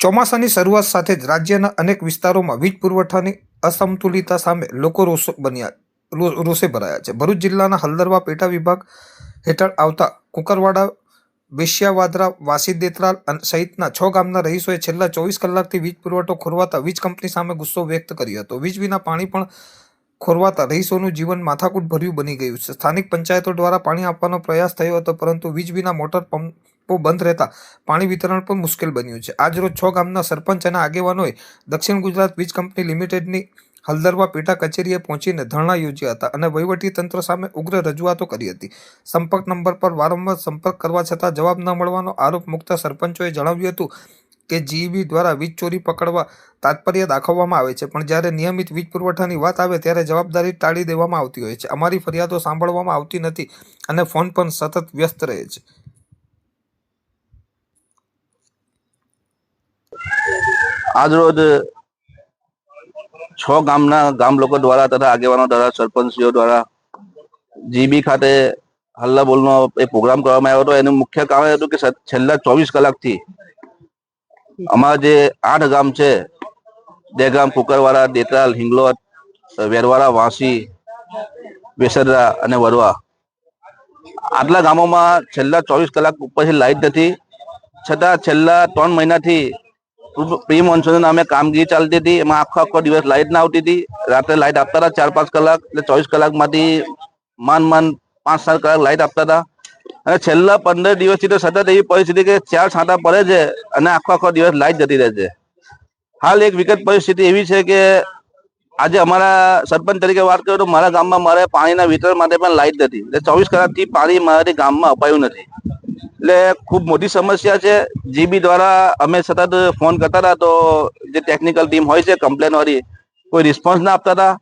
ચોમાસાની શરૂઆત સાથે જ રાજ્યના અનેક વિસ્તારોમાં વીજ પુરવઠાની અસમતુલિતતા સામે લોકો રોષ બન્યા રોષે ભરાયા છે. ભરૂચ જિલ્લાના હલદરવા પેટા વિભાગ હેઠળ આવતા કુકરવાડા બેશિયાવાદરા વાસી દેતરાલ સહિતના છ ગામના રહીશોએ છેલ્લા ચોવીસ કલાકથી વીજ પુરવઠો ખોરવાતા વીજ કંપની સામે ગુસ્સો વ્યક્ત કર્યો હતો. વીજ વિના પાણી પણ ખોરવાતા રહીશોનું જીવન માથાકૂટ ભર્યું બની ગયું છે. સ્થાનિક પંચાયતો દ્વારા પાણી આપવાનો પ્રયાસ થયો હતો, પરંતુ વીજ વિના મોટર પંપો બંધ રહેતા પાણી વિતરણ પણ મુશ્કેલ બન્યું છે. આજરોજ છ ગામના સરપંચ અને આગેવાનોએ દક્ષિણ ગુજરાત વીજ કંપની લિમિટેડની હલદરવા પેટા કચેરીએ પહોંચીને ધરણા યોજ્યા હતા અને વહીવટી તંત્ર સામે ઉગ્ર રજૂઆતો કરી હતી. સંપર્ક નંબર પર વારંવાર સંપર્ક કરવા છતાં જવાબ ન મળવાનો આરોપ મુકતા સરપંચોએ જણાવ્યું હતું કે જીઈબી દ્વારા વીજ ચોરી પકડવા તાત્પર્ય દાખવવામાં આવે છે. પણ જ્યારે નિયમિત વીજ પુરવઠાની વાત આવે ત્યારે જવાબદારી ટાળી દેવામાં આવતી હોય છે. અમારી ફરિયાદો સાંભળવામાં આવતી નથી અને ફોન પણ સતત વ્યસ્ત રહે છે. આજ રોજ છ ગામના ગામ લોકો દ્વારા તથા આગેવાનો દ્વારા, સરપંચીઓ દ્વારા જીબી ખાતે હલ્લા બોલનો એ પ્રોગ્રામ કરવામાં આવ્યો હતો. એનું મુખ્ય કારણ હતું કે છેલ્લા ચોવીસ કલાકથી અમારા જે આઠ ગામ છે દેગામ કુકરવાડા દેતરાલ હિંગલોત વેરવાડા વાંસી વેસરડા અને વરવા. આટલા ગામોમાં છેલ્લા ચોવીસ કલાક ઉપરથી લાઈટ નથી. છતાં છેલ્લા ત્રણ મહિનાથી પ્રી મોન્સૂન નામે કામગીરી ચાલતી હતી. એમાં આખો આખો દિવસ લાઇટ ના આવતી હતી. રાત્રે લાઈટ આપતા હતા ચાર પાંચ કલાક એટલે ચોવીસ કલાકમાંથી માંડ માંડ પાંચ સાત કલાક લાઇટ આપતા હતા. અને છેલ્લા પંદર દિવસથી તો સતત એવી પરિસ્થિતિ કે ચાર છાંટા પડે છે અને આખો આખો દિવસ લાઈટ જતી રહે છે. હાલ એક વિકટ પરિસ્થિતિ એવી છે કે આજે અમારા સરપંચ તરીકે વાત કરું તો મારા ગામમાં મારે પાણીના વિતરણ માટે પણ લાઈટ નથી. એટલે ચોવીસ કલાકથી પાણી મારાથી ગામમાં અપાયું નથી. એટલે ખૂબ મોટી સમસ્યા છે. જીબી દ્વારા અમે સતત ફોન કરતા હતા તો જે ટેકનિકલ ટીમ હોય છે કમ્પ્લેન વાળી કોઈ રિસ્પોન્સ ના આપતા હતા.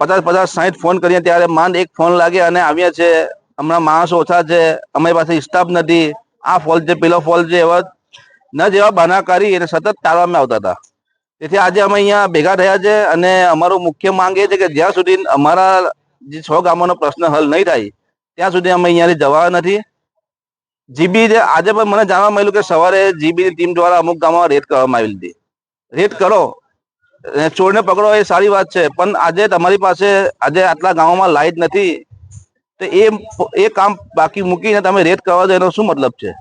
પચાસ પચાસ સાઈઠ ફોન કરીએ ત્યારે માંડ એક ફોન લાગે અને આવ્યા છે હમણાં માણસો ઓછા છે, અમારી પાસે સ્ટાફ નથી. આ ફોલ છે, પેલો ફોલ છે, એવા ન જેવા બહાના કરી અને સતત ટાળવામાં આવતા હતા. તેથી આજે અમે અહીંયા ભેગા થયા છે અને અમારું મુખ્ય માંગ એ છે કે જ્યાં સુધી અમારા જે છ ગામોનો પ્રશ્ન હલ નહીં થાય, ત્યાં સુધી અમે અહીંયાથી જવા નથી. જીબી જે આજે પણ મને જાણવા મળ્યું કે સવારે જીબી ટીમ દ્વારા અમુક ગામમાં રેડ કરવામાં આવી હતી. રેડ કરો. ચોરને પકડો એ સારી વાત છે, પણ આજે તમારી પાસે, આજે આટલા ગામોમાં લાઈટ નથી. તો એ એ કામ બાકી મૂકીને તમે રેટ કરવા દો, એનો શું મતલબ છે?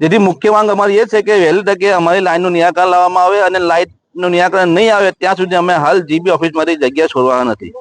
જેથી મુખ્ય માંગ અમારી એ છે કે વહેલી તકે અમારી લાઇનનું નિરાકરણ લાવવામાં આવે અને લાઈટનું નિરાકરણ નહીં આવે, ત્યાં સુધી અમે હાલ જીબી ઓફિસમાંથી જગ્યા છોડવાના નથી.